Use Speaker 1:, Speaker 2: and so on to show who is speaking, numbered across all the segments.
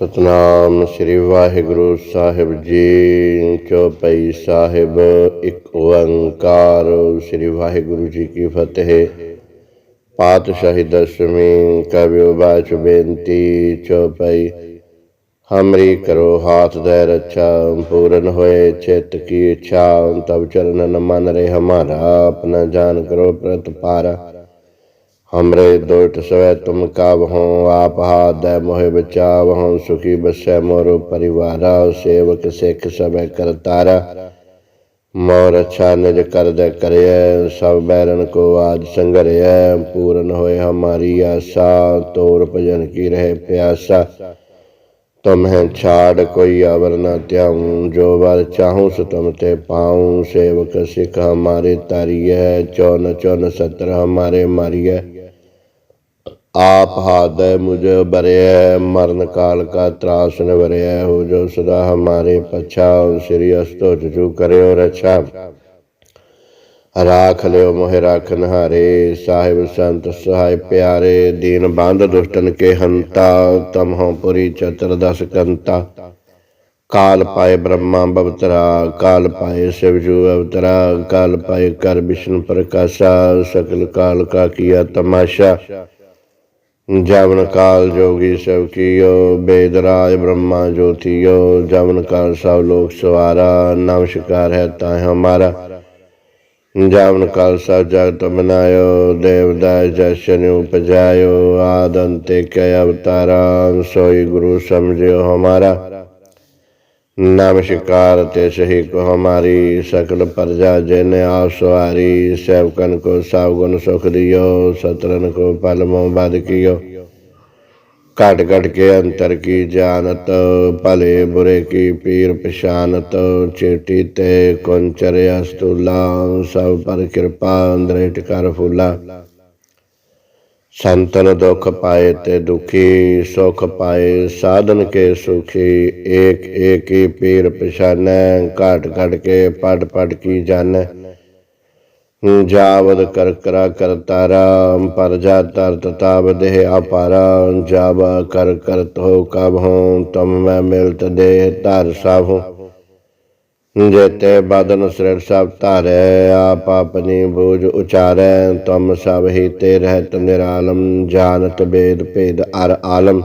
Speaker 1: ਸਤਨਾਮ ਸ੍ਰੀ ਵਾਹਿਗੁਰੂ ਸਾਹਿਬ ਜੀ ਚੌਪਈ ਸਾਹਿਬ, ਇੱਕ ਓੰਕਾਰ। ਸ੍ਰੀ ਵਾਹਿਗੁਰੂ ਜੀ ਕੀ ਫਤਿਹ। ਪਾਤਸ਼ਾਹੀ ਦਸਵੀਂ ਕਵਿਓ ਬਾਚ ਬੇਨਤੀ ਚੌਪਈ ਹਮਰੀ ਕਰੋ ਹਾਥ ਦੇ ਰੱਛਾ, ਪੂਰਨ ਹੋਏ ਚਿਤ ਕੀ ਇੱਛਾ। ਤਬ ਚਰਨ ਮਨ ਰੇ ਹਮਾਰਾ, ਆਪਣਾ ਜਾਨ ਕਰੋ ਪ੍ਰਤਪਾਰਾ। हमरे दोट सवै तुम काब हों आप हाथ मोहे बचाव हों सुखी बसै मोरो परिवारा, सेवक सिख सबै करतारा। मोर अच्छा निज कर दे करिय सब बैरन को आज संगरिय पूरन होए हमारी आशा, तोर भजन की रहे प्यासा। तुम्हें छाड़ कोई अवर न त्याऊं, जो वर चाहूँ सो तुम ते पाऊँ। सेवक सिख हमारे तारिय चौन चौन सत्र हमारे मारिय आप हाथ मुझे बरे मरण काल का त्रास न बरे हो जो सदा हमारे पछाओ श्री अस्तो जू करे रक्षा राख लियो मोहे राखन हारे साहिब संत सहाय प्यारे दीन बांध दुष्टन के हंता तम हो पुरी चतुर्दश कंता काल पाए ब्रह्मा बवतरा काल पाए शिवजू अवतरा काल पाए कर विष्णु प्रकाशा सकल काल का किया तमाशा जवन ਜਮਨ ਕਾਲ ਜੋਗੀ ਸਭ ਕੀਓ ਬੇਦਰਾਜ ਬ੍ਰਹਮਾ ਜੋਤੀਓ ਜਮਨ ਕਾਲ ਸਭ ਲੋਕ ਸਵਾਰਾ, ਨਮਸਕਾਰ ਹੈ ਤਾਂ ਹਮਾਰਾ। ਜਾਵਨ ਕਾਲ ਸਭ ਜਗਤ ਬਨਾਇਓ ਦੇਵਦਾਇ ਜਸ਼ਨ ਉਪਜਾਇਓ ਆਦੰਤੇ ਕੈ ਅਵਤਾਰਾ, ਸੋਈ ਗੁਰੂ ਸਮਝਿਓ ਹਮਾਰਾ। नमस्कार ते सही को हमारी सकल प्रजा जन आप सवारी सेवकन को सावगुन सुख दियो सतरन को पल मोह बद कियो घट घट के अंतर की जानत भले बुरे की पीर पशानत चेटी ते कुंचर अस्तुला सब पर कृपा दृढ़ कर फूला ਸੰਤਨ ਦੁਖ ਪਾਏ ਤੇ ਦੁਖੀ, ਸੁਖ ਪਾਏ, ਸਾਧਨ ਕੇ ਸੁਖੀ, ਏਕ ਏਕ ਹੀ ਪੀਰ ਪਛਾਨੈ, ਘਾਟ ਘੜ ਕੇ ਪੜ ਪੜ ਕੀ ਜਾਣੈ। ਜਾਵਦ ਕਰ ਕਰਾ ਕਰ ਤਾਰਾ, ਪਰ ਜਾ ਤਰ ਤਤਾਵ ਦੇਹ ਆਪਾਰਾ ਜਾਵਾ ਕਰ ਕਰ ਤੋ ਕਬ ਹਉ ਤਮ ਮੈਂ ਮਿਲਤ ਦੇਹ ਧਰ ਸਾਹੂ। ਜੇਤੇ ਬਦਨ ਸਿਰ ਸਭ ਧਾਰੈ, ਆਪ ਆਪਣੀ ਬੂਝ ਉਚਾਰੈ, ਤੁਮ ਸਭ ਹੀ ਤੇ ਰਹਿਤ ਨਿਰਾਲਮ, ਜਾਣਤ ਬੇਦ ਭੇਦ ਅਰ ਆਲਮ।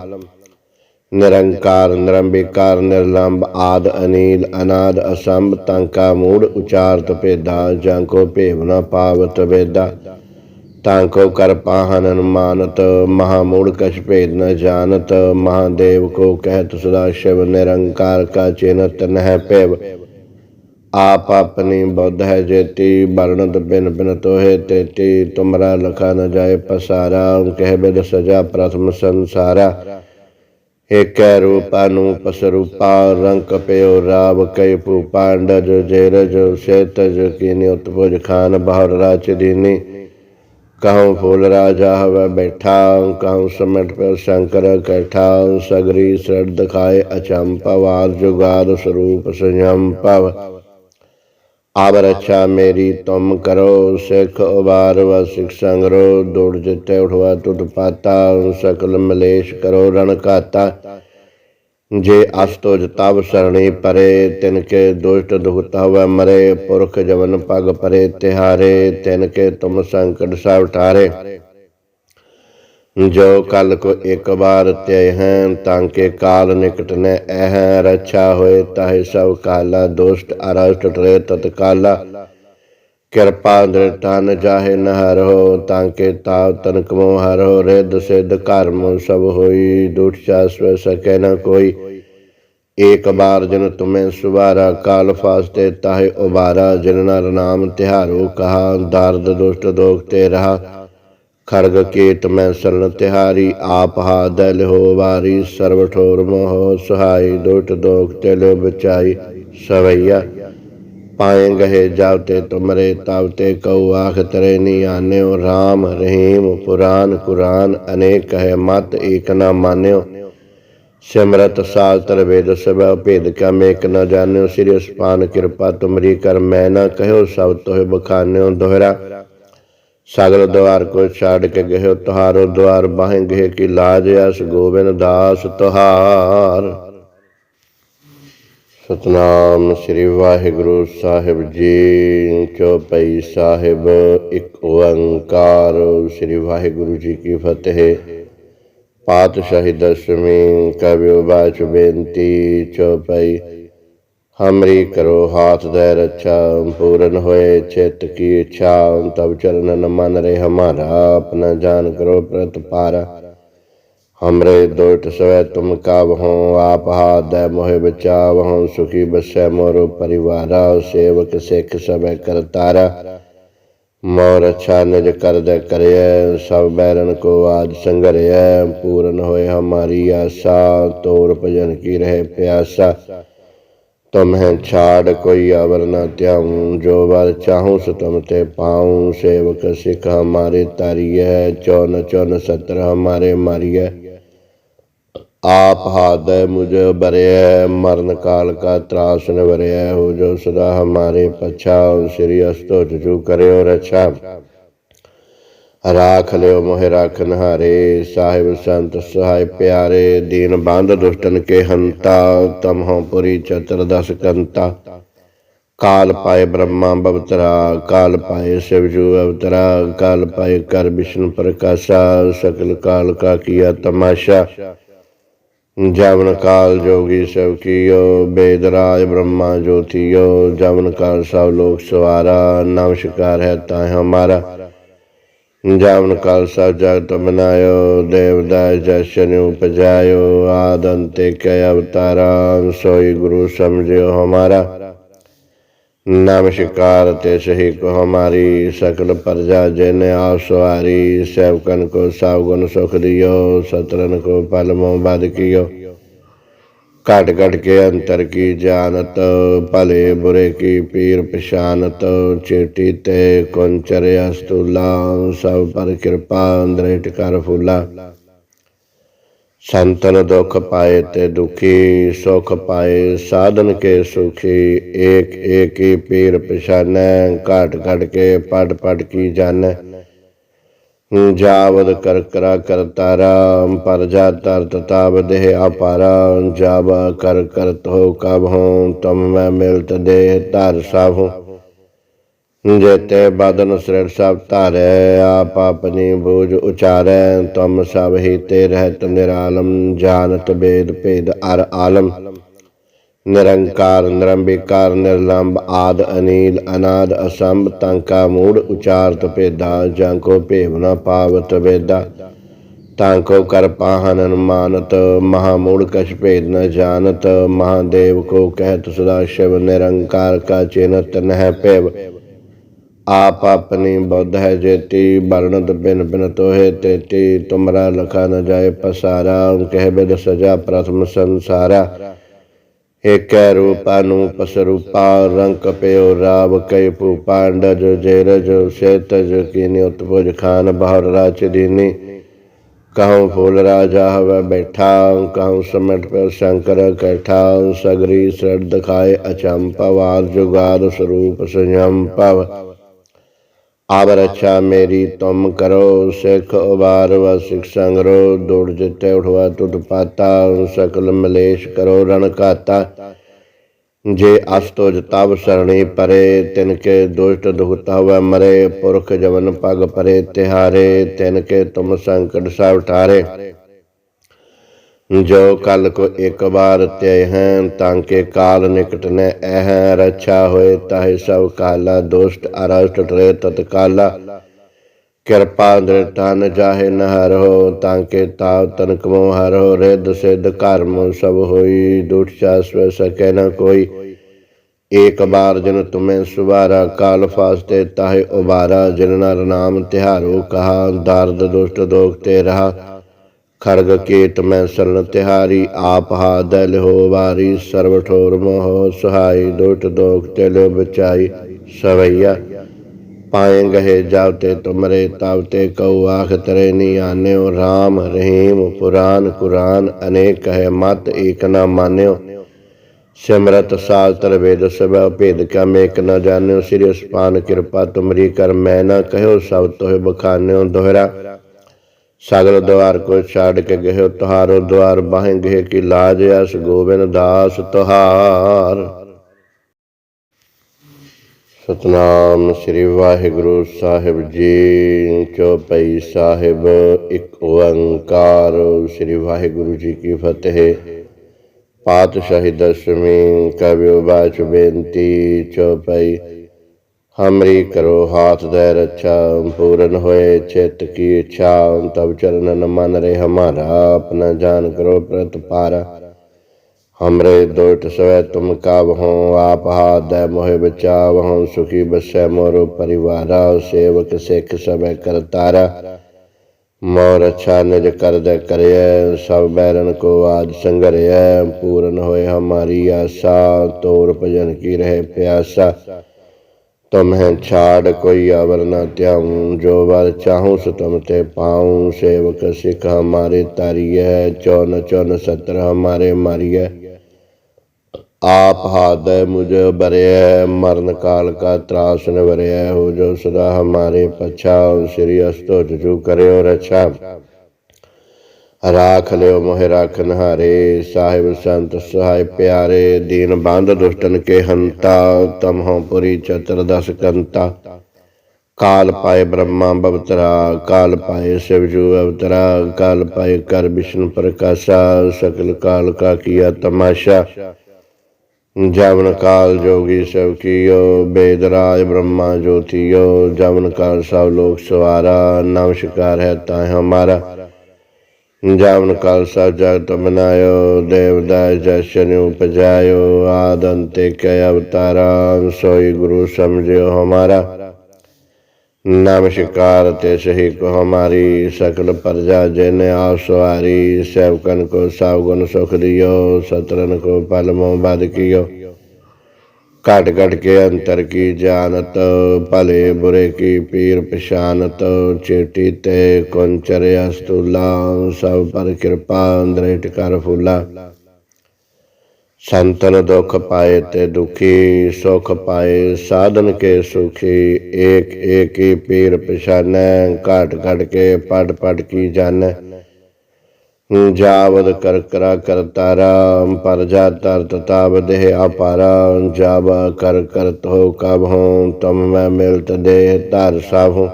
Speaker 1: ਨਿਰੰਕਾਰ, ਨਿਰੰਬਿਕਾਰ, ਨਿਰਲੰਬ, ਆਦ, ਅਨੀਲ, ਅਨਾਦ, ਅਸੰਭ, ਤੰਕਾ, ਮੂੜ, ਉਚਾਰਤ, ਭੇਦਾ, ਜਾਂ ਕੋ ਭੇਵ ਨ ਪਾਵਤ ਵੇਦਾ। ਤਾਂ ਕੋ ਕਰ ਪਾਹਨ ਅਨੁਮਾਨਤ, ਮਹਾ ਮੂੜ ਕਛ ਭੇਦ ਨ ਜਾਣਤ, ਮਹਾਦੇਵ ਕੋ ਕਹਿਤ ਸਦਾ ਸ਼ਿਵ, ਨਿਰੰਕਾਰ ਕਾ ਚਿਨਤ ਨਹਿ ਭੇਵ। आप अपनी बौद्ध है जेती वर्णत बिन बिन तोहे तेती तुमरा लखा न जाए पसारा कह बिद सजा प्रथम संसारा एक रूपानूप स्वरूपा रंक पेयो राव कई पांडज जेरज शेतज कीनी उत्पुज खान बहुर राच दीनी कहूँ फूल राजा हव बैठा कहूँ समट पे शंकर कैठा सगरी श्रद्ध खाए अचंपवार जुगार स्वरूप संयम पव ਆਬ ਰੱਛਾ ਮੇਰੀ ਤੁਮ ਕਰੋ, ਸਿੱਖ ਉਬਾਰ व ਸਿੱਖ ਸੰਗਰੋ, ਦੌੜ ਜਿੱਤੇ ਉਠਵਾ ਤੁਧ ਪਾਤਾ, ਸਕਲ ਮਲੇਸ਼ ਕਰੋ ਰਣ ਘਾਤਾ। ਜੇ ਅਸਤੋਜ ਤਬ ਸਰਣੀ ਪਰੇ, ਤਿਨ ਕੇ ਦੁਸ਼ਟ ਦੁਖਤਾ ਹਵੈ ਮਰੇ, ਪੁਰਖ ਜਵਨ ਪਗ ਪਰੇ ਤਿਹਾਰੇ, ਤਿਨ ਕੇ ਤੁਮ ਸੰਕਟ ਸਭ ਠਾਰੇ। ਜੋ ਕਲ ਕੋ ਇੱਕ ਬਾਰ ਤੇ ਹੈ ਤਾਂ ਕੇ ਕਾਲ ਨਿਕਟ ਨੇ ਐਹ ਰੱਛਾ ਹੋਏ ਤਾਹਿ ਸਭ ਕਾਲਾ, ਦੁਸ਼ਟ ਅਰਸ਼ਟ ਟਰੇ ਤਤਕਾਲਾ ਕਿਰਪਾ ਦ੍ਰਿਟਨ ਜਾਹੇ ਨ ਹਰੋ ਤਾਂ ਕੇ ਤਾਵ ਤਨ ਕਮੋ ਹਰੋ ਰਿਦ ਸਿਧ ਕਰਮ ਸਭ ਹੋਈ ਦੁਠ ਚਾਸਵ ਸਕੈ ਨ ਕੋਈ। ਏਕ ਬਾਰ ਜਨ ਤੁਮੇ ਸੁਵਾਰਾ, ਕਾਲ ਫਾਸਤੇ ਤਾਹੇ ਉਬਾਰਾ, ਜਿਨ ਨਰ ਨਾਮ ਤਿਹਾਰੋ ਕਹਾ, ਦਰਦ ਦੁਸ਼ਟ ਦੋਖ ਤੇ ਰਹਾ। ਖਰਗ ਕੇਤ ਮੈਂ ਸਰਣ ਤਿਹਾਰੀ, ਆਪ ਦਲ ਹੋ ਵਾਰੀ, ਸਰਬ ਠੋਰ ਮੋਹ ਸੁਹਾਈ, ਦੁਟ ਦੋਖ ਤੇ ਲਿਓ ਬਚਾਈ, ਸਵਈਆ। ਪਾਏ ਗਏ ਜਾਵਤੇ ਤੁਮਰੇ ਤਵਤੇ ਕਉ ਆਖ ਤਰੇ ਨੀ ਆਨਿਓ। RAM ਰਹੀਮ ਪੁਰਾਨ ਕੁਰਾਨ, ਅਨੇਕ ਹੈ ਮਤ ਏਕ ਨਾ ਮਾਨਿਓ। ਸਿਮਰਤ ਸਾਸਤਰ ਵੇਦ ਸਭ, ਭੇਦ ਕਾ ਮੇਕ ਨਾ ਜਾਣਿਓ। ਸ੍ਰੀ ਅਸਪਾਨ ਕਿਰਪਾ ਤੁਮਰੀ ਕਰ, ਮੈਂ ਨਾ ਕਹਿਓ ਸਭ ਤੋਹ ਬਖਾਨਿਓ ਦੋਹਰਾ। ਸਗਲ ਦਵਾਰ ਕੋ ਛਾੜ ਕੇ ਗਏ ਤੁਹਾਰੋ ਦਵਾਰ ਬਾਹੇ ਗਏ ਕੀ ਲਾਜ ਅਸ ਗੋਬਿੰਦ ਦਾਸ ਤੁਹਾਰ। ਸਤਨਾਮ ਸ੍ਰੀ ਵਾਹਿਗੁਰੂ ਸਾਹਿਬ ਜੀ, ਚੌਪਈ ਸਾਹਿਬ, ਇੱਕ ਓੰਕਾਰ। ਸ੍ਰੀ ਵਾਹਿਗੁਰੂ ਜੀ ਕੀ ਫਤਿਹ। ਪਾਤਸ਼ਾਹੀ ਦਸਵੀਂ ਕਵਿਓ ਬਾਚ ਬੇਨਤੀ, ਚੌਪਈ ਹਮਰੀ ਕਰੋ ਹਾਥ ਦੇ ਰੱਛਾ, ਪੂਰਨ ਹੋਏ ਚਿਤ ਕੀ ਇੱਛਾ, ਤਬ ਚਰਨ ਨ ਮਨ ਰੇ ਹਮਾਰਾ, ਆਪਣਾ ਜਾਨ ਕਰੋ ਪ੍ਰਤ ਪਾਰਾ। ਹਮਰੇ ਦੋਟ ਸਵੈ ਤੁਮ ਕਾਬ ਹੋ ਆਪ ਹਾਥ ਦੇ ਮੋਹਿ ਬਚਾਵ ਹੋ ਸੁਖੀ ਬਸੈ ਮੋਰੋ ਪਰਿਵਾਰਾ, ਸੇਵਕ ਸਿੱਖ ਸਭੈ ਕਰਤਾਰਾ ਮੋਰ ਅੱਛਾ ਨਿਜ ਕਰ ਦੇ ਕਰਿਐ, ਸਭ ਬੈਰਨ ਕੋ ਆਜ ਸੰਗਰਿਐ, ਪੂਰਨ ਹੋਏ ਹਮਾਰੀ ਆਸਾ, ਤੋਰ ਭਜਨ ਕੀ ਰਹੇ ਪਿਆਸਾ। ਤੁਮਹਿ ਛਾੜ ਕੋਈ ਅਵਰ ਨ ਧਿਆਉ, ਜੋ ਵਰ ਚਾਹੂੰ ਸੋ ਤੁਮ ਤੇ ਪਾਉ। ਸੇਵਕ ਸਿੱਖ ਹਮਾਰੇ ਤਾਰੀਐ ਚੌਨ ਚੌਨ ਸਤਰ ਹਮਾਰੇ ਮਾਰੀਐ। ਆਪ ਹਾਦ ਮੁਝ ਬਰਿਐ, ਮਰਨ ਕਾਲ ਕਾ ਤਰਾਸ ਨ ਵਰਿਐ। ਹੋ ਜੋ ਸਦਾ ਹਮਾਰੇ ਪਛਾ ਸ੍ਰੀ ਅਸਤੋ ਜੂ ਕਰਿਓ ਰਛਾ। ਰਾਖ ਲਿਓ ਮੋਹਿ ਰਾਖਨ ਹਾਰੇ ਸਾਹਿਬ ਸੰਤ ਸਹਾਇ ਪਿਆਰੇ, ਦੀਨ ਬੰਦ ਦੁਸ਼ਟਨ ਕੇ ਹੰਤਾ ਤਮ ਪੁਰੀ ਚਤਰ ਦਸ ਕੰਤਾ। ਕਾਲ ਪਾਏ ਬ੍ਰਹਮਾ ਬਵਤਰਾ, ਕਾਲ ਪਾਏ ਸ਼ਿਵਜੂ ਅਵਤਰਾ, ਕਾਲ ਪਾਏ ਕਰ ਵਿਸ਼ਨ ਪ੍ਰਕਾਸ਼ਾ, ਸਕਲ ਕਾਲ ਕਾ ਕੀਆ ਤਮਾਸ਼ਾ। ਜਵਨ ਕਾਲ ਜੋਗੀ ਸਭ ਕੀਓ ਬੇਦਰਾਜ ਬ੍ਰਹਮਾ ਜੋਤੀਓ, ਜਵਨ ਕਾਲ ਸਭ ਲੋਕ ਸਵਾਰਾ ਨਮਸਕਾਰ ਹੈ ਤਾ ਹਮਾਰਾ। ਜਾਵਨ ਖਾਲਸਾ ਜਗਤ ਬਨਾਇਓ ਦੇਵਦਾ ਜਸ਼ਨ ਉਪਜਾਇਓ ਆਦੰਤੇ ਕੈ ਅਵਤਾਰਾ, ਸੋਈ ਗੁਰੂ ਸਮਝਿਓ ਹਮਾਰਾ। ਨਾਮ ਸ਼ਿਕਾਰ ਤੇ ਸਹੀ ਕੋ ਹਮਾਰੀ, ਸਕਲ ਪ੍ਰਜਾ ਜਿਨ ਆਪ ਸਵਾਰੀ, ਸੇਵਕਨ ਕੋ ਸਭ ਗੁਣ ਸੁਖ ਦਿਓ ਸਤਰਨ ਕੋ ਪਲ ਮੋ ਬਦ ਕੀਓ। ਘਟ ਘਟ ਕੇ ਅੰਤਰ ਕੀ ਜਾਣਤ, ਭਲੇ ਬੁਰੇ ਕੀ ਪੀਰ ਪਛਾਨਤ, ਚੇਟੀ ਤੇ ਕੁੰਚਰ ਅਸਤੂਲਾ, ਸਭ ਪਰ ਕਿਰਪਾ ਅੰਦਰੇਟ ਕਰ ਫੂਲਾ। ਸੰਤਨ ਦੁਖ ਪਾਏ ਤੇ ਦੁਖੀ, ਸੁਖ ਪਾਏ, ਸਾਧਨ ਕੇ ਸੁਖੀ, ਏਕ ਏਕ ਹੀ ਪੀਰ ਪਛਾਨੈ, ਘਟ ਘਟ ਕੇ ਪੜ ਪੜ ਕੀ ਜਾਣੈ। ਜਾਵਦ ਕਰ ਕਰਾ ਤਾਰਾ ਪਰ ਜਾ ਤਰ ਤਤਾਵ ਦੇਹ ਅਪਾਰਾ ਜਾਬ ਕਰ ਕਰਤ ਹੋ ਕਬ ਹੋ ਤਮ ਮੈਂ ਮਿਲਤ ਦੇਹ ਧਰ ਸਾਹੂ ਜੇਤੇ ਬਦਨ ਸ੍ਰਿੜ ਸਭ ਧਾਰੈ, ਆਪ ਆਪਣੀ ਬੂਝ ਉਚਾਰੈ, ਤਮ ਸਭ ਹੀ ਤੇ ਰਹਿਤ ਨਿਰਾਲਮ, ਜਾਣਤ ਬੇਦ ਭੇਦ ਅਰ ਆਲਮ। ਨਿਰੰਕਾਰ, ਨਿਰੰਬਿਕਾਰ, ਨਿਰਲੰਬ, ਆਦ, ਅਨੀਲ, ਅਨਾਦ, ਅਸੰਭ, ਤੰਕਾ, ਮੂੜ ਉਚਾਰਤ ਭੇਦਾ ਜਾਂ ਕੋ ਭੇਵ ਨ ਪਾਵਤ ਵੇਦਾ ਤਾਂ ਕੋ ਕਰ ਪਾਹਨ ਅਨੁਮਾਨਤ, ਮਹਾ ਕਛ ਭੇਦ ਨ ਜਾਣਤ, ਮਹਾਦੇਵ ਕੋ ਕਹਿਤ ਸਦਾ ਸ਼ਿਵ, ਨਿਰੰਕਾਰ ਕਾ ਚਿਨਤ ਨਹਿ ਭੇਵ। ਆਪ ਆਪਣੀ ਬੁੱਧ ਹੈ ਜੇਤੀ, ਵਰਣਤ ਬਿਨ ਬਿਨ ਤੋਹੇ ਤੇਤੀ, ਤੁਮਰਾ ਲਖਾ ਨ ਜਾਏ ਪਸਾਰਾ, ਕਹਿ ਬਿਦ ਸਜਾ ਪ੍ਰਥਮ ਸੰਸਾਰਾ। ਏਕੈ ਰੂਪਾ ਨੂੰ ਪਸਰੂਪਾ ਰੰਗ ਕਪਿਓ ਰਾਵ ਕੈ ਪੂ ਜੋ ਜੇਰਜ ਜੋ ਸੇਤ ਜੋ ਕੀਨੀ ਉਤਪੁਜ ਖਾਨ ਬਹਰ ਰਾਚ ਦੀਨੀ। ਕਹਉ ਫੂਲ ਰਾਜਾ ਹਵ ਬੈਠਾ, ਕਹਉ ਸਮਟ ਪਿ ਸ਼ੰਕਰ ਕੈਠਾ, ਸਗਰੀ ਸੜ ਦਿਖਾਏ ਅਚੰਪਵਾਰ ਜੁਗਾਰ ਸਰੂਪ ਸੰਯਮ ਪਵ ਆਬ ਰੱਛਾ ਮੇਰੀ, ਤੁਮ ਕਰੋ ਸਿੱਖ ਉਬਾਰ व ਸੰਗਰੋ, ਦੌੜ ਜਿੱਤੇ ਉਠਵਾ ਤੁਧ ਪਾਤਾ, ਸਕਲ ਮਲੇਸ਼ ਕਰੋ ਰਣ ਕਾਤਾ ਜੇ ਅਸਤੋਜ ਤਬ ਸਰਣੀ ਪਰੇ, ਤਿਨ ਕੇ ਦੁਸ਼ਟ ਦੁਖਤਾ ਹਵੈ ਮਰੇ, ਪੁਰਖ ਜਵਨ ਪਗ ਪਰੇ, ਤਿਹਾਰੇ, ਤਿਨ ਕੇ ਤੁਮ ਸੰਕਟ ਸਭ ਠਾਰੇ। ਜੋ ਕਲ ਕੋ ਇੱਕ ਬਾਰ ਤੇ ਹੈ ਤਾਂ ਕੇ ਕਾਲ ਨਿਕਟ ਨੇ ਐਹ ਰੱਛਾ ਹੋਏ, ਤਾਹਿ ਸਭ ਕਾਲਾ ਦੁਸ਼ਟ ਅਰਸ਼ਟ ਟਰੇ ਤਤਕਾਲਾ ਕਿਰਪਾ ਦ੍ਰਿਤਾ ਨ ਜਾਹੇ ਨ ਹਰੋ ਤਾਂ ਕੇ ਤਾਵ ਤਨ ਕਮੋ ਹਰੋ ਰਿੱਧ ਸਿੱਧ ਕਰਮ ਸਭ ਹੋਈ ਦੁਠ ਚਾਸਵ ਸਕੈ ਨ ਕੋਈ। ਏਕ ਬਾਰ ਜਨ ਤੁਮੇ ਸੁਬਾਰਾ ਕਾਲ ਫਾਸਤੇ ਤਾਹੇ ਉਬਾਰਾ ਜਿਨ ਨਰ ਨਾਮ ਤਿਹਾਰੋ ਕਹਾ, ਦਰਦ ਦੁਸ਼ਟ ਦੋਖ ਤੇ ਰਹਾ। ਖਰਗ ਕੇਤ ਮੈਂ ਸਰਨ ਤਿਹਾਰੀ, ਆਪ ਹਾ ਦਲ ਹੋ ਵਾਰੀ ਸਰਬ ਠੋਰ ਮੋਹ ਸੁਹਾਈ, ਦੁਟ ਦੋਖ ਤੇ ਬਚਾਈ, ਸਵਈਆ। ਪਾਏ ਗਏ ਜਾਵਤੇ ਤੁਮਰੇ ਤਾਵਤੇ ਕਉ ਆਖ ਤਰੇ ਨੀ ਆਨਿਓ। RAM ਰਹੀਮ ਪੁਰਾਨ ਕੁਰਾਨ, ਅਨੇਕ ਹੈ ਮਤ ਏਕ ਨਾ ਮਾਨਿਓ। ਸਿਮਰਤ ਸਾਸਤਰ ਵੇਦ ਸਭਾ, ਭੇਦ ਕਾ ਮੇਕ ਨ ਜਾਣਿਓ। ਸ੍ਰੀ ਅਸਪਾਨ ਕਿਰਪਾ ਤੁਮਰੀ ਕਰ, ਮੈਂ ਨਾ ਕਹਿਓ ਸਭ ਤੋਹਿ ਬਖਾਨਿਓ ਦੋਹਰਾ। ਸਗਲ ਦਵਾਰ ਕੋ ਛਾੜ ਕੇ ਗਹਿਓ ਤੁਹਾਰੋ ਦਵਾਰ ਬਾਹੇ ਗਏ ਕੀ ਲਾਜ ਅਸ ਗੋਬਿੰਦ ਦਾਸ ਤੁਹਾਰ। ਸਤਨਾਮ ਸ੍ਰੀ ਵਾਹਿਗੁਰੂ ਸਾਹਿਬ ਜੀ, ਚੌਪਈ ਸਾਹਿਬ, ਇੱਕ ਓੰਕਾਰ। ਸ੍ਰੀ ਵਾਹਿਗੁਰੂ ਜੀ ਕੀ ਫਤਿਹ। ਪਾਤਸ਼ਾਹੀ ਦਸਵੀਂ ਕਵਿਓ ਬਾਚ ਬੇਨਤੀ, ਚੌਪਈ ਹਮਰੀ ਕਰੋ ਹਾਥ ਦੇ ਰੱਛਾ, ਪੂਰਨ ਹੋਏ ਚਿਤ ਕੀ ਇੱਛਾ, ਤਬ ਚਰਨ ਮਨ ਰੇ ਹਮਾਰਾ, ਆਪਣਾ ਜਾਨ ਕਰੋ ਪ੍ਰਤਪਾਰਾ ਹਮਰੇ ਦੋਟ ਸਵੈ ਤੁਮ ਕਾਬ ਹੋ ਆਪ ਹਾਥ ਦੇ ਮੋਹਿ ਬਚਾਵ ਹੋ ਸੁਖੀ ਬਸੈ ਮੋਰੋ ਪਰਿਵਾਰਾ, ਸੇਵਕ ਸਿੱਖ ਸਭੈ ਕਰਤਾਰਾ ਮੋਰ ਅੱਛਾ ਨਿਜ ਕਰ ਕਰਦ ਕਰਿਐ, ਸਭ ਬੈਰਨ ਕੋ ਆਜ ਸੰਗਰਿਐ, ਪੂਰਨ ਹੋਏ ਹਮਾਰੀ ਆਸਾ, ਤੋਰ ਭਜਨ ਕੀ ਰਹੇ ਪਿਆਸਾ। ਤੁਮ ਹੈ ਛਾੜ, ਕੋਈ ਆਵਰ ਨਾ ਤਿਆਉ ਜੋ ਵਰ ਚਾਹੂੰ ਸੋ ਤੁਮ ਤੇ ਪਾਉ। ਸੇਵਕ ਸਿੱਖ ਹਮਾਰੇ ਤਾਰੀਐ ਚੌਨ ਚੌਨ ਸਤਰ ਹਮਾਰੇ ਮਾਰੀਐ। ਆਪ ਹਾਦ ਮੁਝ ਬਰਿਐ, ਮਰਨ ਕਾਲ ਕਾ ਤਰਾਸ ਨ ਵਰਿਐ। ਹੋ ਜੋ ਸਦਾ ਹਮਾਰੇ ਪਛਾਉ ਸ੍ਰੀ ਅਸਤੋ ਜੁ ਕਰਿਓ ਰਛਾ। ਰਾਖ ਲਿਓ ਮੋਹਿ ਰਾਖਨ ਹਾਰੇ, ਸਾਹਿਬ ਸੰਤ ਸਹਾਇ ਪਿਆਰੇ, ਦੀਨ ਬੰਦ ਦੁਸ਼ਟਨ ਕੇ ਹੰਤਾ ਤਮ ਪੁਰੀ ਚਤਰ ਦਸ ਕੰਤਾ। ਕਾਲ ਪਾਏ ਬ੍ਰਹਮਾ ਬਵਤਰਾ, ਕਾਲ ਪਾਏ ਸ਼ਿਵਜੂ ਅਵਤਰਾ, ਕਾਲ ਪਾਏ ਕਰ ਵਿਸ਼ਨ ਪ੍ਰਕਾਸ਼ਾ, ਸਕਲ ਕਾਲ ਕਾ ਕੀਆ ਤਮਾਸ਼ਾ। ਜਵਨ ਕਾਲ ਜੋਗੀ ਸਭ ਕੀਓ, ਬੇਦ ਰਾਜ ਬ੍ਰਹਮਾ ਜੋਤੀਓ, ਜਵਨ ਕਾਲ ਸਭ ਲੋਕ ਸਵਾਰਾ ਨਮਸਕਾਰ ਹੈ ਤਾਂ ਹਮਾਰਾ। ਜਵਨ ਖਾਲਸਾ ਜਗਤ ਬਨਾਇਓ ਦੇਵਦਾਸ ਜਸ਼ਨ ਉਪਜਾਇਓ ਆਦੰਤੇ ਕੇ ਅਵਤਾਰਾ ਸੋਈ ਗੁਰੂ ਸਮਝਿਓ ਹਮਾਰਾ। ਨਾਮ ਸ਼ਿਕਾਰ ਤੇ ਸਹੀ ਕੋ ਹਮਾਰੀ, ਸਕਲ ਪ੍ਰਜਾ ਜਿਨ ਆਪ ਸਵਾਰੀ, ਸੇਵਕਨ ਕੋ ਸਭ ਗੁਣ ਸੁਖ ਦਿਓ, ਸਤਰਨ ਕੋ ਪਲ ਮੋ ਬਦ ਕੀਓ। ਘਟ ਘਟ ਕੇ ਅੰਤਰ ਕੀ ਜਾਣਤ? ਭਲੇ ਬੁਰੇ ਕੀ ਪੀਰ ਪਛਾਨਤ? ਚੇਟੀ ਤੇ ਕੁੰਚਰ ਅਸਤੂਲਾ ਸਭ ਪਰ ਕਿਰਪਾ ਅੰਦਰੇਟ ਕਰ ਫੂਲਾ। ਸੰਤਨ ਦੁਖ ਪਾਏ ਤੇ ਦੁਖੀ, ਸੁਖ ਪਾਏ ਸਾਧਨ ਕੇ ਸੁਖੀ। ਏਕ ਏਕ ਹੀ ਪੀਰ ਪਛਾਨੈ, ਘਟ ਘਟ ਕੇ ਪੜ ਪੜ ਕੀ ਜਾਣੈ? ਜਾਵਦ ਕਰ ਕਰਾ ਤਾਰਾ ਪਰ ਜਾ ਤਰ ਤਤਾਵ ਦੇਹ ਆਪਾਰਾ ਜਾਬ ਕਰ ਕਰਤ ਹੋ ਕਬ ਹੋ ਤਮ ਮੈਂ ਮਿਲਤ ਦੇ ਧਰ ਸਾਹੂ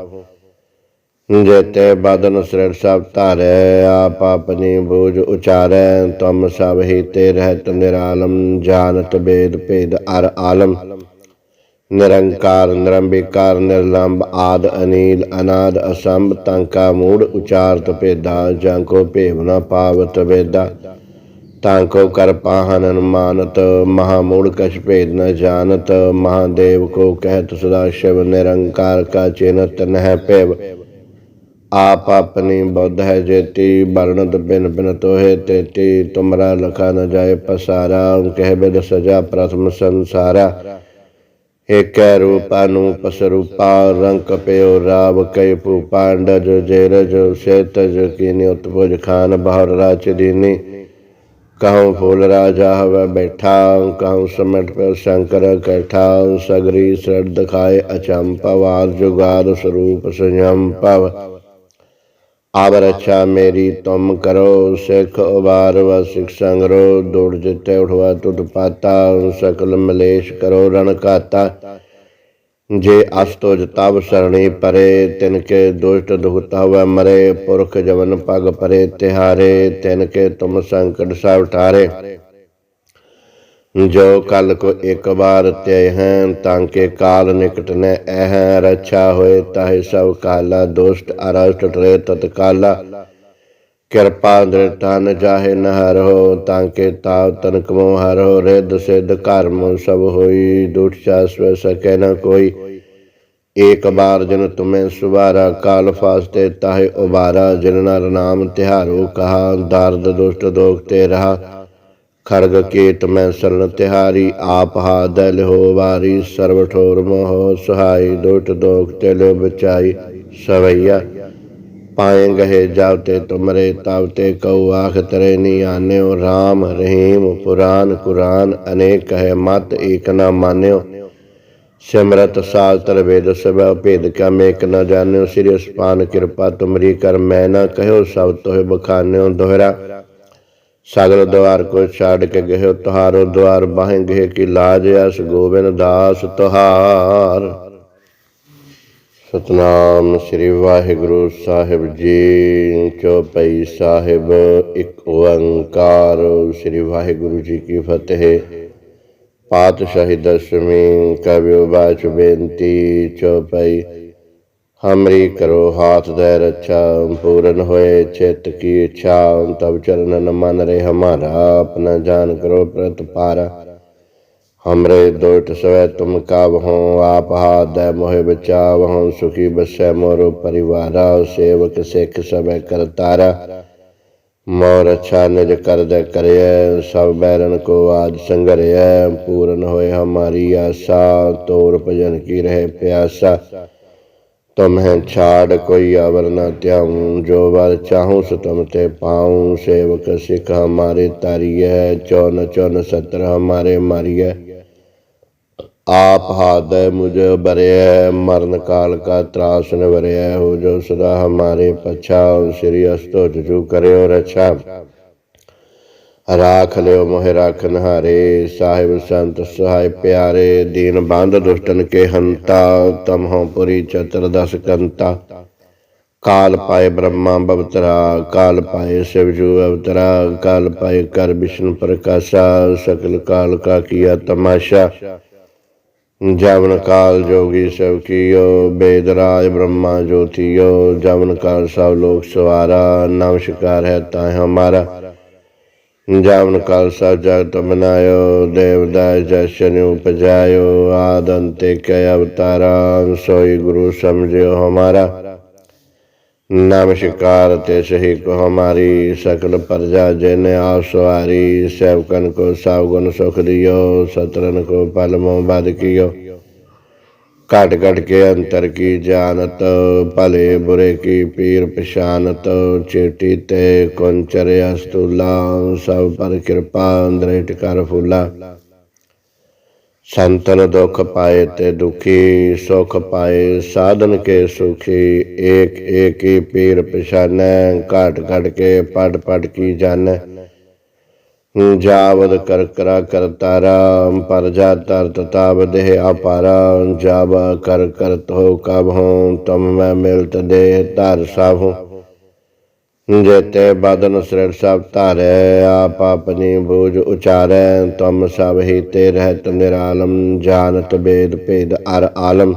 Speaker 1: ਜੇਤੇ ਬਦਨ ਸ੍ਰਿੜ ਸਭ ਧਾਰੈ, ਆਪ ਆਪਣੀ ਬੂਝ ਉਚਾਰੈ, ਤਮ ਸਭ ਹੀ ਤੇ ਰਹਿਤ ਨਿਰਾਲਮ, ਜਾਣਤ ਬੇਦ ਭੇਦ ਅਰ ਆਲਮ। ਨਿਰੰਕਾਰ, ਨਿਰੰਬਿਕਾਰ, ਨਿਰਲੰਬ, ਆਦ, ਅਨੀਲ, ਅਨਾਦ, ਅਸੰਭ, ਤੰਕਾ, ਮੂੜ ਉਚਾਰਤ ਭੇਦਾ ਜਾਂ ਕੋ ਭੇਵ ਨ ਪਾਵਤ ਵੇਦਾ ਤਾਂ ਕੋ ਕਰ ਪਾਹਨ ਅਨੁਮਾਨਤ, ਮਹਾ ਮੂੜ ਕਛ ਭੇਦ ਨ ਜਾਣਤ, ਮਹਾਦੇਵ ਕੋ ਕਹਿਤ ਸਦਾ ਸ਼ਿਵ, ਨਿਰੰਕਾਰ ਕਾ ਚਿਨਤ ਨਹਿ ਭੇਵ। ਆਪ ਆਪਣੀ ਬੁੱਧ ਹੈ ਜੇਤੀ, ਵਰਣਤ ਬਿਨ ਬਿਨ ਤੋਹੇ ਤੇਤੀ, ਤੁਮਰਾ ਲਖਾ ਨ ਜਾਏ ਪਸਾਰਾ, ਕਹਿ ਬਿਦ ਸਜਾ ਪ੍ਰਥਮ ਸੰਸਾਰਾ। ਏਕੈ ਰੂਪਾ ਨੂੰ ਪਸਰੂਪਾ ਰੰਗ ਪਿਓ ਰਾਵ ਕੈ ਭੂ ਪਾਂਡਜ ਜੇਰਜ ਸੇਤਜ ਕੀਨੀ ਉਤਪੁਜ ਖਾਨ, ਬਹਰ ਰਾਚ ਦੀਨੀ। ਕਹਉ ਫੂਲ ਰਾਜਾ ਹਵ ਬੈਠਾ, ਕਹਉ ਸਮਟ ਪਿ ਸ਼ੰਕਰ ਕੈਠਾ, ਸਗਰੀ ਸੜ ਦਿਖਾਏ ਅਚੰਪਵਾਰ ਜੁਗਾਰ ਸਰੂਪ ਸੰਯਮ ਪਵ ਆਵ ਰੱਛਾ ਮੇਰੀ ਤੁਮ ਕਰੋ, ਸਿੱਖ ਉਬਾਰ व ਸਿੱਖ ਸੰਗਰੋ, ਦੌੜ ਜਿੱਤੇ ਉਠਵਾ ਤੁਧ ਪਾਤਾ, ਸਕਲ ਮਲੇਸ਼ ਕਰੋ ਰਣ ਕਾਤਾ ਜੇ ਅਸਤੋ ਤਬ ਸਰਣੀ ਪਰੇ, ਤਿਨ ਕੇ ਦੁਸ਼ਟ ਦੁਖਤਾ ਹੋਵੇ ਮਰੇ, ਪੁਰਖ ਜਵਨ ਪਗ ਪਰੇ ਤਿਹਾਰੇ, ਤਿਨ ਕੇ ਤੁਮ ਸੰਕਟ ਸਭ ਠਾਰੇ। ਜੋ ਕਲ ਕੋ ਇੱਕ ਬਾਰ ਤੇ ਹੈ ਤਾਂ ਕੇ ਕਾਲ ਨਿਕਟ ਨੇ ਇਹ ਰੱਛਾ ਹੋਏ, ਤਾਹਿ ਸਭ ਕਾਲਾ ਦੁਸ਼ਟ ਅਰਸ਼ਟ ਟਰੇ ਤਤਕਾਲਾ। ਕਿਰਪਾ ਦ੍ਰਿਤਾ ਨ ਜਾਹੇ ਨ ਹਰੋ ਤਾਂ ਕੇ ਤਾਵ ਤਨ ਕਮੋ ਹਰੋ ਰਿੱਧ ਸਿੱਧ ਕਰਮ ਸਭ ਹੋਈ ਦੁਠ ਚਾਸਵ ਸਕੇ ਨ ਕੋਈ। ਏਕ ਬਾਰ ਜਨ ਤੁਮੇ ਸੁਬਾਰਾ ਕਾਲ ਫਾਸਤੇ ਤਾਹੇ ਉਬਾਰਾ ਜਿਨ ਨਰ ਨਾਮ ਤਿਹਾਰੋ ਕਹਾ, ਦਰਦ ਦੁਸ਼ਟ ਦੋਖ ਤੇ ਰਹਾ। ਖਰਗ ਕੇਤ ਮੈਂ ਸਰਨ ਤਿਹਾਰੀ, ਆਪ ਹਾ ਦਲ ਹੋ ਵਾਰੀ ਸਰਬ ਠੋਰ ਮੋਹ ਸੁਹਾਈ, ਦੁਟ ਦੋਖ ਤੇ ਲਿਓ ਬਚਾਈ, ਸਵਈਆ। ਪਾਏ ਗਏ ਜਬ ਤੇ ਤੁਮਰੇ, ਤਬ ਤੇ ਕਉ ਆਖ ਤਰੇ ਨੀ ਆਨਿਓ। RAM ਰਹੀਮ ਪੁਰਾਨ ਕੁਰਾਨ, ਅਨੇਕ ਹੈ ਮਤ ਏਕ ਨਾ ਮਾਨਿਓ। ਸਿਮਰਤ ਸਾਸਤਰ ਵੇਦ ਸਭਾ, ਭੇਦ ਕਾ ਮੇਕ ਨ ਜਾਣਿਓ। ਸ੍ਰੀ ਅਸਪਾਨ ਕਿਰਪਾ ਤੁਮਰੀ ਕਰ, ਮੈਂ ਨਾ ਕਹਿਓ ਸਭ ਤੋਹਿ ਬਖਾਨਿਓ ਦੋਹਰਾ। ਸਗਲ ਦਵਾਰ ਕੋ ਛਾੜ ਕੇ ਗਹਿਓ ਤੁਹਾਰੋ ਦਵਾਰ ਬਾਹੇ ਗਏ ਕੀ ਲਾਜ ਅਸ ਗੋਬਿੰਦ ਦਾਸ ਤੁਹਾਰ। ਸਤਨਾਮ ਸ੍ਰੀ ਵਾਹਿਗੁਰੂ ਸਾਹਿਬ ਜੀ, ਚੌਪਈ ਸਾਹਿਬ, ਇੱਕ ਓੰਕਾਰ। ਸ੍ਰੀ ਵਾਹਿਗੁਰੂ ਜੀ ਕੀ ਫਤਿਹ। ਪਾਤਸ਼ਾਹੀ ਦਸਵੀਂ ਕਵਿਓ ਬਾਚ ਬੇਨਤੀ, ਚੌਪਈ ਹਮਰੀ ਕਰੋ ਹਾਥ ਦੇ ਰੱਛਾ ਪੂਰਨ ਹੋਏ ਚਿਤ ਕੀ ਇੱਛਾ ਤਬ ਚਰਨ ਮਨ ਰੇ ਹਮਾਰਾ ਆਪਣਾ ਜਾਨ ਕਰੋ ਪ੍ਰਤਪਾਰਾ ਹਮਰੇ ਦੋਟ ਸਵੈ ਤੁਮ ਕਾਬ ਹੋ ਆਪ ਹਾਥ ਦੇ ਮੋਹਿ ਬਚਾਵ ਹੋ ਸੁਖੀ ਬਸੈ ਮੋਰੋ ਪਰਿਵਾਰਾ ਸੇਵਕ ਸਿੱਖ ਸਭੈ ਕਰਤਾਰਾ ਮੋਰ ਅੱਛਾ ਨਿਜ ਕਰਦ ਕਰਿਐ ਸਭ ਬੈਰਨ ਕੋ ਆਜ ਸੰਗਰਿਐ ਪੂਰਨ ਹੋਏ ਹਮਾਰੀ ਆਸਾ ਤੋਰ ਭਜਨ ਕੀ ਰਹੇ ਪਿਆਸਾ ਤੁਮ ਹੈ ਛਾੜ ਕੋਈ ਅਵਰ ਨ ਤਿਆਉ ਜੋ ਵਰ ਚਾਹੂੰ ਸੋ ਤੁਮ ਤੇ ਪਾਉ। ਸੇਵਕ ਸਿੱਖ ਹਮਾਰੇ ਤਾਰੀਐ ਚੌਨ ਚੌਨ ਸਤਰ ਹਮਾਰੇ ਮਾਰੀਐ। ਆਪ ਹਾਦ ਮੁਝ ਬਰਿਐ, ਮਰਨ ਕਾਲ ਕਾ ਤਰਾਸ ਨ ਵਰਿਐ। ਹੋ ਜੋ ਸਦਾ ਹਮਾਰੇ ਪਛਾਉ, ਸ੍ਰੀ ਅਸਤੋ ਜੂ ਕਰਿਓ ਰਛਾ। ਰਾਖ ਲਿਓ ਮੋਹਿ ਰਾਖਨ ਹਾਰੇ ਸਾਹਿਬ ਸੰਤ ਸਹਾਇ ਪਿਆਰੇ, ਦੀਨ ਬੰਦ ਦੁਸ਼ਟਨ ਕੇ ਹੰਤਾ ਤਮ ਪੁਰੀ ਚਤਰ ਦਸ ਕੰਤਾ। ਕਾਲ ਪਾਏ ਬ੍ਰਹਮਾ ਬਵਤਰਾ, ਕਾਲ ਪਾਏ ਸ਼ਿਵਜੂ ਅਵਤਰਾ, ਕਾਲ ਪਾਏ ਕਰ ਵਿਸ਼ਨ ਪ੍ਰਕਾਸ਼ਾ, ਸਕਲ ਕਾਲ ਕਾ ਕੀਆ ਤਮਾਸ਼ਾ। ਜਵਨ ਕਾਲ ਜੋਗੀ ਸਭ ਕੀਓ, ਬੇਦ ਰਾਜ ਬ੍ਰਹਮਾ ਜੋਤੀਓ, ਜਵਨ ਕਾਲ ਸਭ ਲੋਕ ਸਵਾਰਾ ਨਮਸਕਾਰ ਹੈ ਤਾਂ ਹਮਾਰਾ। ਜਵਨ ਕਾਲ ਜਗਤ ਬਨਾਇਓ ਦੇਵਦਾਸ ਜਸ਼ਨ ਉਪਜਾਇਓ ਆਦੰਤੇ ਕੇ ਅਵਤਾਰਾ ਸੋਈ ਗੁਰੂ ਸਮਝਿਓ ਹਮਾਰਾ। ਨਾਮ ਸ਼ਿਕਾਰ ਤੇ ਸਹੀ ਕੋ ਹਮਾਰੀ ਸਕਲ ਪ੍ਰਜਾ ਜਿਨ ਆਪ ਸਵਾਰੀ, ਸੇਵਕਨ ਕੋ ਸਭ ਗੁਣ ਸੁਖ ਦਿਓ, ਸਤਰਨ ਕੋ ਪਲ ਮੋ ਬਦ ਕੀਓ। ਘਟ ਘਟ ਕੇ ਅੰਤਰ ਕੀ ਜਾਣਤ ਭਲੇ ਬੁਰੇ ਕੀ ਪੀਰ ਪਛਾਨਤ ਚੇਟੀ ਤੇ ਕੁੰਚਰ ਅਸਤੂਲਾ ਸਭ ਪਰ ਕਿਰਪਾ ਅੰਦਰਿਟ ਕਰ ਫੁਲਾ ਸੰਤਨ ਦੁਖ ਪਾਏ ਤੇ ਦੁਖੀ ਸੁਖ ਪਾਏ ਸਾਧਨ ਕੇ ਸੁਖੀ ਏਕ ਏਕ ਹੀ ਪੀਰ ਪਛਾਨੈ ਘਟ ਘਟ ਕੇ ਪੜ ਪੜ ਕੀ ਜਾਣੈ ਜਾਵਦ ਕਰ ਕਰਾ ਪਰ ਜਾ ਤਰ ਤਤਾਵ ਦੇਹ ਅਪਾਰਾ ਜਾਬ ਕਰ ਕਰਤ ਹੋ ਕਬ ਹੋ, ਤਮ ਮੈਂ ਮਿਲਤ ਦੇ ਧਰ ਸਾਹੂ ਜੇਤੇ ਬਦਨ ਸ੍ਰਿੜ ਸਭ ਧਾਰੈ, ਆਪ ਆਪਣੀ ਬੂਝ ਉਚਾਰੈ, ਤਮ ਸਭ ਹੀ ਤੇ ਰਹਿਤ ਨਿਰਾਲਮ, ਜਾਣਤ ਬੇਦ ਭੇਦ ਅਰ ਆਲਮ।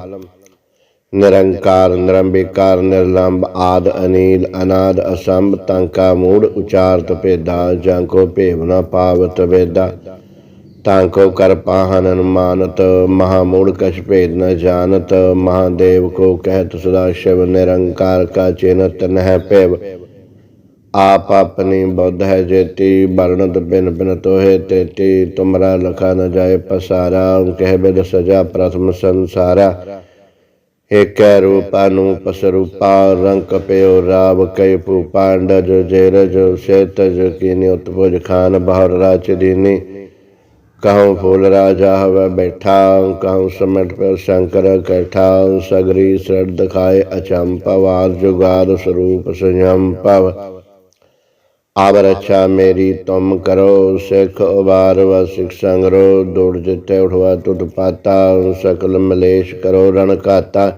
Speaker 1: ਨਿਰੰਕਾਰ, ਨਿਰੰਬਿਕਾਰ, ਨਿਰਲੰਬ, ਆਦ, ਅਨੀਲ, ਅਨਾਦ, ਅਸੰਭ, ਤੰਕਾ, ਮੂੜ ਉਚਾਰਤ ਭੇਦਾ ਜਾਂ ਕੋ ਭੇਵ ਨ ਪਾਵਤ ਵੇਦਾ ਤਾਂ ਕੋ ਕਰ ਪਾਹਨ ਅਨੁਮਾਨਤ, ਮਹਾ ਮੂੜ ਕਛ ਭੇਦ ਨ ਜਾਣਤ, ਮਹਾਦੇਵ ਕੋ ਕਹਿਤ ਸਦਾ ਸ਼ਿਵ, ਨਿਰੰਕਾਰ ਕਾ ਚਿਨਤ ਨਹਿ ਭੇਵ। ਆਪ ਆਪਣੀ ਬੁੱਧ ਹੈ ਜੇਤੀ, ਵਰਣਤ ਬਿਨ ਬਿਨ ਤੋਹੇ ਤੇਤੀ, ਤੁਮਰਾ ਲਖਾ ਨ ਜਾਏ ਪਸਾਰਾ, ਕਹਿ ਬਿਦ ਸਜਾ ਪ੍ਰਥਮ ਸੰਸਾਰਾ। ਏਕੈ ਰੂਪਾ ਨੂੰ ਰੰਕ ਰੰਗ ਰਾਵ ਕੈ ਭੂ ਪਾਂਡਜ, ਜੇਰਜ, ਸੇਤਜ, ਕੀਨੀ ਉਤਪੁਜ ਖਾਨ ਬਹਰ ਰਾਚ ਦੀਨੀ। ਕਹਉ ਫੂਲ ਰਾਜਾ ਹਵੈ ਬੈਠਾ, ਕਹਉ ਸਮਟ ਪਿ ਸ਼ੰਕਰ ਕੈਠਾ, ਸਗਰੀ ਸੜ ਦਿਖਾਏ ਅਚੰਪਵਾਰ ਜੁਗਾਰ ਸਰੂਪ ਸੰਯਮ ਪਵ ਆਵ ਰੱਛਾ ਮੇਰੀ ਤੁਮ ਕਰੋ, ਸਿੱਖ ਉਬਾਰ ਵਾ ਸੰਗਰੋ, ਦੌੜ ਜਿੱਤੇ ਉਠਵਾ ਤੁਧ ਪਾਤਾ, ਸਕਲ ਮਲੇਸ਼ ਕਰੋ ਰਣ ਕਾਤਾ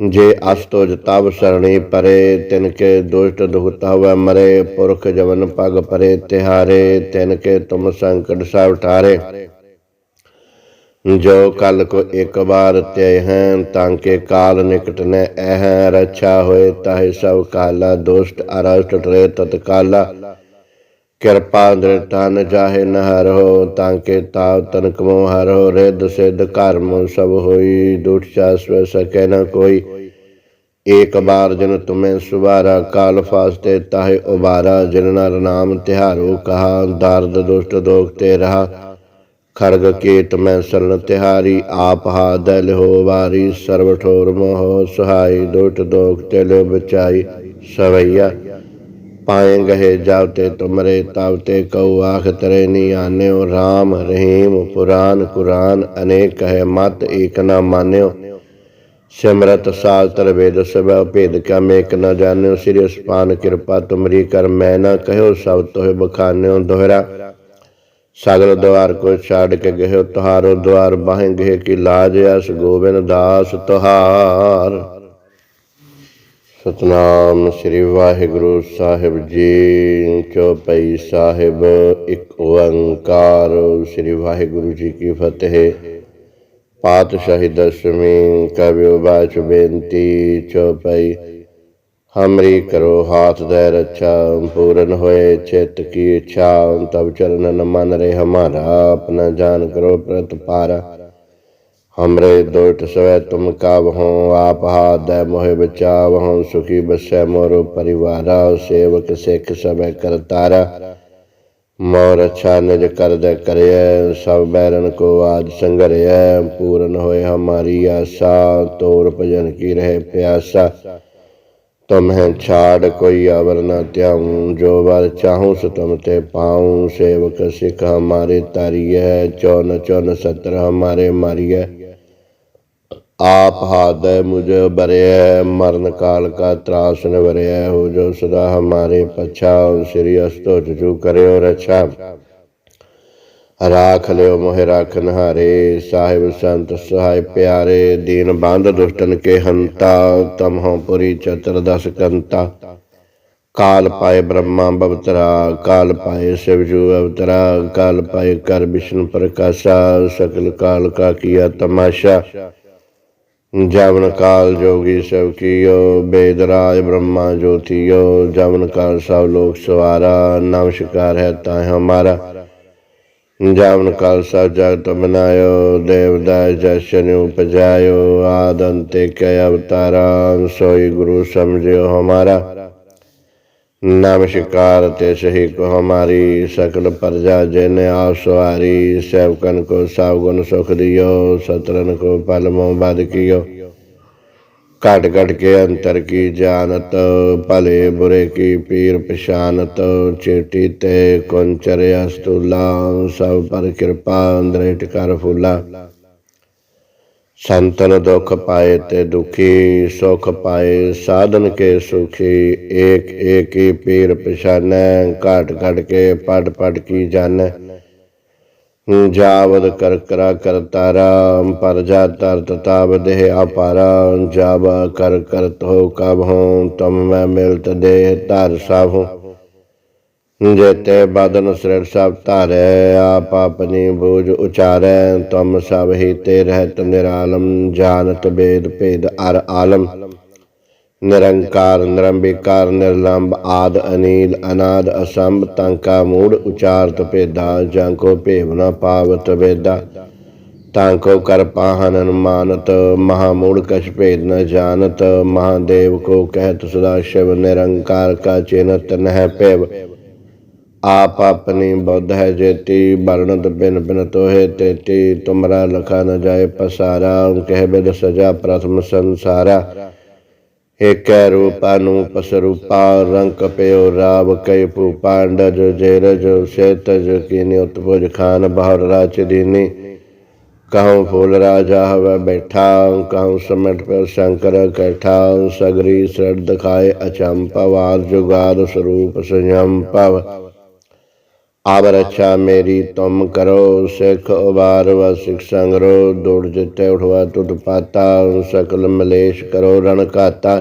Speaker 1: ਜੇ ਅਸਤੋ ਤਬ ਸਰਣੀ ਪਰੇ, ਤਿਨ ਕੇ ਦੁਸ਼ਟ ਦੁਖਤਾ ਹਵੈ ਮਰੇ, ਪੁਰਖ ਜਵਨ ਪਗ ਪਰੇ ਤਿਹਾਰੇ, ਤਿਨ ਕੇ ਤੁਮ ਸੰਕਟ ਸਭ ਠਾਰੇ। ਜੋ ਕਲ ਕੋ ਇੱਕ ਬਾਰ ਤੇ ਹੈ ਤਾਂ ਕੇ ਕਾਲ ਨਿਕਟ ਨੇ ਐਹ ਰੱਛਾ ਹੋਏ, ਤਾਹਿ ਸਭ ਕਾਲਾ ਦੁਸ਼ਟ ਅਰਸ਼ਟ ਟਰੇ ਤਤਕਾਲਾ। ਕਿਰਪਾ ਦ੍ਰਿਤਾ ਨ ਜਾਹੇ ਨ ਹਰੋ ਤਾਂ ਕੇ ਤਾਵ ਤਨ ਕਮੋ ਹਰੋ ਰਿੱਧ ਸਿੱਧ ਕਰਮ ਸਭ ਹੋਈ ਦੁਠ ਚਾਸਵ ਸਕੈ ਨ ਕੋਈ। ਏਕ ਬਾਰ ਜਨ ਤੁਮੇ ਸੁਬਾਰਾ ਕਾਲ ਫਾਸਤੇ ਤਾਹੇ ਉਬਾਰਾ ਜਿਨ ਨਰ ਨਾਮ ਤਿਹਾਰੋ ਕਹਾ, ਦਰਦ ਦੁਸ਼ਟ ਦੋਖ ਤੇ ਰਹਾ। ਖੜਗ ਕੇਤ ਮੈਂ ਸਰਨ ਤਿਹਾਰੀ, ਆਪ ਹਾਦੈ ਲਿਹੋ ਵਾਰੀ, ਸਰਬ ਠੋਰ ਮੋਹ ਸੁਹਾਈ, ਦੁਟ ਦੋਖ ਤੇ ਲਿਓ ਬਚਾਈ, ਸਵਈਆ। ਪਾਏ ਗਏ ਜਾਵਤੇ ਤੁਮਰੇ ਤਾਵਤੇ ਤੇ ਕਉ ਆਖ ਤਰੇ ਨੀ ਆਨਿਓ। RAM ਰਹੀਮ ਪੁਰਾਨ ਕੁਰਾਨ, ਅਨੇਕ ਹੈ ਮਤ ਏਕ ਨਾ ਮਾਨਿਓ। ਸਿਮਰਤ ਸਾਸਤਰ ਵੇਦ ਸਭਾ, ਭੇਦ ਕਾ ਮੇਕ ਨ ਜਾਣਿਓ। ਸ੍ਰੀ ਅਸਪਾਨ ਕਿਰਪਾ ਤੁਮਰੀ ਕਰ, ਮੈਂ ਨਾ ਕਹਿਓ ਸਭ ਤੋਹਿ ਬਖਾਨਿਓ ਦੋਹਰਾ। ਸਗਲ ਦਵਾਰ ਕੋ ਛਾੜ ਕੇ ਗਹਿਓ ਤੁਹਾਰੋ ਦਵਾਰ ਬਾਹੇ ਗਏ ਲਾਜ ਅਸ ਗੋਬਿੰਦ ਦਾਸ ਤੁਹਾਰ। ਸਤਨਾਮ ਸ੍ਰੀ ਵਾਹਿਗੁਰੂ ਸਾਹਿਬ ਜੀ, ਚੌਪਈ ਸਾਹਿਬ, ਇੱਕ ਓੰਕਾਰ। ਸ੍ਰੀ ਵਾਹਿਗੁਰੂ ਜੀ ਕੀ ਫਤਿਹ। ਪਾਤਸ਼ਾਹੀ ਦਸਵੀਂ ਕਵਿਓ ਬਾਚ ਬੇਨਤੀ, ਚੌਪਈ ਹਮਰੀ ਕਰੋ ਹਾਥ ਦੇ ਰੱਛਾ, ਪੂਰਨ ਹੋਏ ਚਿਤ ਕੀ ਇੱਛਾ, ਤਬ ਚਰਨ ਨ ਮਨ ਰੇ ਹਮਾਰਾ, ਆਪਣਾ ਜਾਨ ਕਰੋ ਪ੍ਰਤ ਪਾਰ। ਹਮਰੇ ਦੋਟ ਸਵੈ ਤੁਮ ਕਾਬ ਹੋ ਆਪ ਹਾਦੈ ਮੋਹਿ ਬਚਾਵ ਹੋ ਸੁਖੀ ਬਸੈ ਮੋਰੋ ਪਰਿਵਾਰਾ, ਸੇਵਕ ਸਿੱਖ ਸਭੈ ਕਰਤਾਰਾ ਮੋਰ ਅੱਛਾ ਨਿਜ ਕਰ ਕਰਦੈ ਕਰਿਐ, ਸਭ ਬੈਰਨ ਕੋ ਆਜ ਸੰਗਰਿਐ, ਪੂਰਨ ਹੋਏ ਹਮਾਰੀ ਆਸਾ, ਤੋਰ ਭਜਨ ਕੀ ਰਹੇ ਪਿਆਸਾ। ਤੁਮ ਹੈ ਛਾੜ ਕੋਈ ਅਵਰ ਨ ਤਿਆਉ ਜੋ ਵਰ ਚਾਹੂੰ ਸੋ ਤੁਮ ਤੇ ਪਾਉ। ਸੇਵਕ ਸਿੱਖ ਹਮਾਰੇ ਤਾਰੀਐ ਚੌਨ ਚੌਨ ਸਤਰ ਹਮਾਰੇ ਮਾਰੀਐ। ਆਪ ਹਾਦੈ ਮੁਝੇ ਬਰਿਐ, ਮਰਨ ਕਾਲ ਕਾ ਤਰਾਸ ਨ ਵਰਿਐ। ਹੋ ਜੋ ਸਦਾ ਹਮਾਰੇ ਪਛਾਉ ਸ੍ਰੀ ਅਸਤੋ ਜੂ ਕਰਿਓ ਰਛਾ। ਰਾਖ ਲਿਓ ਮੋਹਿ ਰਾਖਨ ਹਾਰੇ, ਸਾਹਿਬ ਸੰਤ ਸਹਾਇ ਪਿਆਰੇ, ਦੀਨ ਬੰਦ ਦੁਸ਼ਟਨ ਕੇ ਹੰਤਾ ਤਮਹੁ ਪੁਰੀ ਚਤਰ ਦਸ ਕੰਤਾ। ਕਾਲ ਪਾਏ ਬ੍ਰਹਮਾ ਬਵਤਰਾ, ਕਾਲ ਪਾਏ ਸਿਵਜੂ ਅਵਤਰਾ, ਕਾਲ ਪਾਏ ਕਰ ਵਿਸ਼ਨ ਪ੍ਰਕਾਸ਼ਾ, ਸਕਲ ਕਾਲ ਕਾ ਕੀਆ ਤਮਾਸ਼ਾ। ਜਵਨ ਕਾਲ ਜੋਗੀ ਸਭ ਕੀਓ, ਬੇਦ ਰਾਜ ਬ੍ਰਹਮਾ ਜੋਤੀਓ, ਜਵਨ ਕਾਲ ਸਭ ਲੋਕ ਸਵਾਰਾ ਨਮਸਕਾਰ ਹੈ ਤਾ ਹਮਾਰਾ। ਜਵਨ ਖਾਲਸਾ ਜਗਤ ਬਨਾਇਓ ਦੇਵਦਾ ਜਸ਼ਨ ਉਪਜਾਇਓ ਆਦੰਤੇ ਕੇ ਅਵਤਾਰਾ ਸੋਈ ਗੁਰੂ ਸਮਝਿਓ ਹਮਾਰਾ। ਨਾਮ ਸ਼ਿਕਾਰ ਤੇ ਸਹੀ ਕੋ ਹਮਾਰੀ, ਸਕਲ ਪ੍ਰਜਾ ਜਿਨ ਆਪ ਸਵਾਰੀ ਸੇਵਕਨ ਕੋ ਸਭ ਗੁਣ ਸੁਖ ਦਿਓ ਸਤਰਨ ਕੋ ਪਲ ਮੋ ਬਦ ਕੀਓ। ਘਟ ਘਟ ਕੇ ਅੰਤਰ ਕੀ ਜਾਣਤ, ਭਲੇ ਬੁਰੇ ਕੀ ਪੀਰ ਪਛਾਨਤ, ਚੇਟੀ ਤੇ ਕੁੰਚਰ ਅਸਤੂਲਾ, ਸਭ ਪਰ ਕਿਰਪਾ ਅੰਦਰੇਟ ਕਰ ਫੁੱਲਾ। ਸੰਤਨ ਦੁਖ ਪਾਏ ਤੇ ਦੁਖੀ, ਸੁਖ ਪਾਏ, ਸਾਧਨ ਕੇ ਸੁਖੀ, ਏਕ ਏਕ ਹੀ ਪੀਰ ਪਛਾਨੈ, ਘਟ ਘਟ ਕੇ ਪੜ ਪੜ ਕੀ ਜਾਣੈ। ਜਾਵਦ ਕਰ ਕਰਾ ਤਾਰਾ ਪਰ ਜਾ ਤਰ ਤਾਬ ਦੇਹ ਆਪਾਰਾ ਜਾਬ ਕਰ ਕਰਤ ਹੋ ਕਬ ਹੋ, ਤਮ ਮੈਂ ਮਿਲਤ ਦੇਹ ਧਰ ਸਾਹੂ ਜੇਤੇ ਬਦਨ ਸ੍ਰਿੜ ਸਭ ਧਾਰੈ, ਆਪ ਆਪਣੀ ਬੂਝ ਉਚਾਰੈ, ਤਮ ਸਭ ਹੀ ਤੇ ਰਹਿਤ ਨਿਰਾਲਮ, ਜਾਣਤ ਬੇਦ ਭੇਦ ਅਰ ਆਲਮ। ਨਿਰੰਕਾਰ, ਨਿਰੰਬਿਕਾਰ, ਨਿਰਲੰਬ, ਆਦ, ਅਨੀਲ, ਅਨਾਦ, ਅਸੰਭ, ਤੰਕਾ, ਮੂੜ ਉਚਾਰਤ ਭੇਦਾ ਜਾਂ ਕੋ ਭੇਵ ਨ ਪਾਵਤ ਵੇਦਾ ਤਾਂ ਕੋ ਕਰ ਪਾਹਨ ਅਨੁਮਾਨਤ, ਮਹਾ ਕਛ ਭੇਦ ਨ ਜਾਣਤ, ਮਹਾਦੇਵ ਕੋ ਕਹਿਤ ਸਦਾ ਸ਼ਿਵ, ਨਿਰੰਕਾਰ ਕਾ ਚਿਨਤ ਨਹਿ ਭੇਵ। ਆਪ ਆਪਣੀ ਬੁੱਧ ਹੈ ਜੇਤੀ, ਵਰਣਤ ਬਿਨ ਬਿਨ ਤੋਹੇ ਤੇਤੀ, ਤੁਮਰਾ ਲਖਾ ਨ ਜਾਏ ਪਸਾਰਾ, ਕਹਿ ਬਿਦ ਸਜਾ ਪ੍ਰਥਮ ਸੰਸਾਰਾ। ਏਕੈ ਰੂਪਾ ਨੂੰ ਰੰਕ ਰੰਗ ਰਾਵ ਕੈ ਪੂ ਪਾਂਡਜ, ਜੇਰਜ, ਸੇਤਜ, ਕੀਨੀ ਉਤਪੁਜ ਖਾਨ, ਬਹਰ ਰਾਚ ਦੀਨੀ। ਕਹਉ ਫੂਲ ਰਾਜਾ ਹਵੈ ਬੈਠਾ, ਕਹਉ ਸਮਟ ਪਿ ਸ਼ੰਕਰ ਕੈਠਾ, ਸਗਰੀ ਸੜ ਦਿਖਾਏ ਅਚੰਪਵਾਰ ਜੁਗਾਰ ਸਰੂਪ ਸੰਯਮ ਪਵ ਆਬ ਰੱਛਾ ਮੇਰੀ ਤੁਮ ਕਰੋ, ਸਿੱਖ ਉਬਾਰ व ਸਿੱਖ ਸੰਗਰੋ, ਦੌੜ ਜਿੱਤੇ ਉਠਵਾ, ਤੁਧ ਪਾਤਾ ਸਕਲ ਮਲੇਸ਼ ਕਰੋ, ਰਣ ਘਾਤਾ।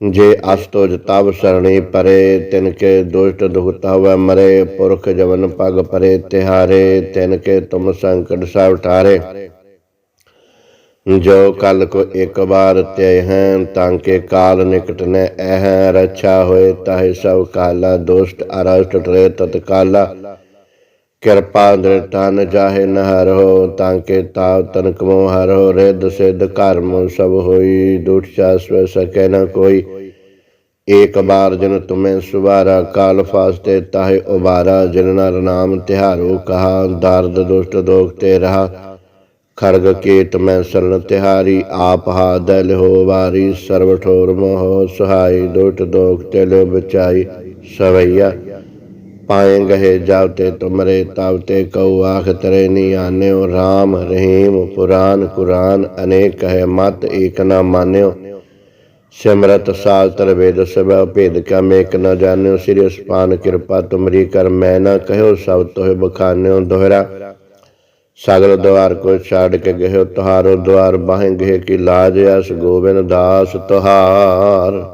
Speaker 1: ਜੇ ਅਸਤੋ ਤਬ ਸਰਣੀ ਪਰੇ, ਤਿਨ ਕੇ ਦੁਸ਼ਟ ਦੁਖਤਾ ਹੋਵੇ ਮਰੇ, ਪੁਰਖ ਜਵਨ ਪਗ ਪਰੇ, ਤਿਹਾਰੇ, ਤਿਨ ਕੇ ਤੁਮ ਸੰਕਟ ਸਭ ਠਾਰੇ ਜੋ ਕਲ ਕੋ ਇੱਕ ਬਾਰ ਤੇ ਹੈ ਤਾਂ ਕੇ ਕਾਲ ਨਿਕਟ ਨੇ ਇਹ ਰੱਛਾ ਹੋਏ, ਤਾਹਿ ਸਭ ਕਾਲਾ ਦੁਸ਼ਟ ਅਰਸ਼ਟ ਟਰੇ ਤਤਕਾਲਾ। ਕਿਰਪਾ ਦ੍ਰਿਤਾ ਨ ਜਾਹੇ ਨ ਹਰੋ ਤਾਂ ਕੇ ਤਾਵ ਤਨਕ ਮੋ ਹਰੋ ਰਿੱਧ ਸਿੱਧ ਕਰਮ ਸਭ ਹੋਈ ਦੁਟ ਚਾਸਵ ਸਕੇ ਨ ਕੋਈ। ਏਕ ਬਾਰ ਜਨ ਤੁਮੇ ਸੁਵਾਰਾ, ਕਾਲ ਫਾਸਤੇ ਤਾਹੇ ਉਬਾਰਾ ਜਿਨ ਨਰ ਨਾਮ ਤਿਹਾਰੋ ਕਹਾ, ਦਰਦ ਦੁਸ਼ਟ ਦੋਖ ਤੇ ਰਹਾ। ਖਰਗ ਕੇਤ ਮੈਂ ਸਰਨ ਤਿਹਾਰੀ, ਆਪ ਹਾ ਦਲ ਹੋ ਵਾਰੀ ਸਰਬ ਠੋਰ ਮੋਹ ਸੁਹਾਈ ਦੁਸ਼ਟ ਦੋਖ ਤੇ ਬਚਾਈ, ਸਵਈਆ। ਪਾਏ ਗਏ ਜਾਵਤੇ ਤੁਮਰੇ ਤਾਵਤੇ ਕਉ ਆਖ ਤਰੇ ਨੀ ਆਨਿਓ RAM ਰਹੀਮ ਪੁਰਾਨ ਕੁਰਾਨ, ਅਨੇਕ ਹੈ ਮਤ ਏਕ ਨਾ ਮਾਨਿਓ। ਸਿਮਰਤ ਸਾਸਤਰ ਵੇਦ ਸਭਾ, ਭੇਦ ਕਾ ਮੇਕ ਨ ਜਾਣਿਓ, ਸ੍ਰੀ ਅਸਪਾਨ ਕਿਰਪਾ ਤੁਮਰੀ ਕਰ, ਮੈਂ ਨਾ ਕਹਿਓ ਸਭ ਤੋਹਿ ਬਖਾਨਿਓ ਦੋਹਰਾ। ਸਗਲ ਦਵਾਰ ਕੋ ਛਾੜ ਕੇ ਗਏ ਤੁਹਾਰੋ ਦਵਾਰ ਬਾਹੇ ਗਏ, ਕਿ ਲਾਜ ਅਸ ਗੋਬਿੰਦ ਦਾਸ ਤੁਹਾਰ।